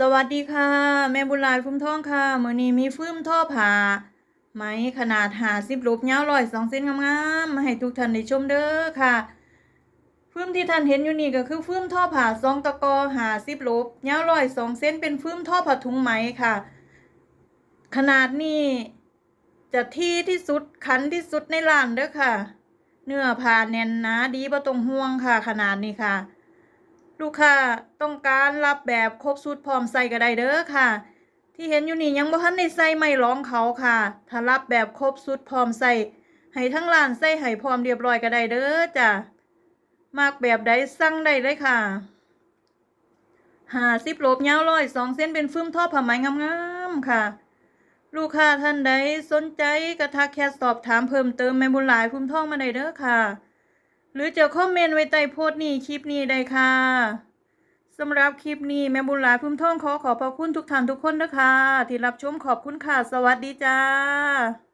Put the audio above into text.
สวัสดีค่ะ แม่บุญลายฟุ้มท่องค่ะมื้อนี้มีฟื้มท่อผ่าไหมขนาด50รูปยาวร้อยสองเส้นงามๆมาให้ทุกท่านได้ชมเด้อค่ะฟื้มที่ท่านเห็นอยู่นี่ก็คือฟื้มท่อผ่าซองตะกอ50รูปยาวร้อยสองเส้นเป็นฟื้มท่อผ้าถุงไหมค่ะ ขนาดนี้จะที่ที่สุดคันที่สุดในร้านเด้อค่ะ เนื้อผ้าแน่นหนาดีบ่ต้องห่วงค่ะ ขนาดนี้ค่ะ ลูกค้าต้องการรับแบบครบสูตรพร้อมใส่ก็ได้เด้อค่ะ ที่เห็นอยู่นี่ยังบ่ทันได้ใส่ไม่ร้องเขาค่ะ ถ้ารับแบบครบสูตรพร้อมใส่ให้ทั้งร้านใส่ให้พร้อมเรียบร้อยก็ได้เด้อจ้ะมากแบบใดสั่งได้เลยค่ะหาสิบโลบยาวร้อยสองเส้นเป็นฟื้มทอผ้าไหมงามๆค่ะ ลูกค้าท่านใดสนใจกระทักแค่สอบถามเพิ่มเติมแม่บุญหลายพุ่มทองมาได้เด้อค่ะ หรือจะคอมเมนต์ไว้ใต้โพสต์นี้คลิปนี้ได้ค่ะสำหรับคลิปนี้แม่บุญหลายพุ่มท่องขอขอบพระคุณทุกท่านทุกคนนะคะ ที่รับชมขอบคุณค่ะ สวัสดีจ้า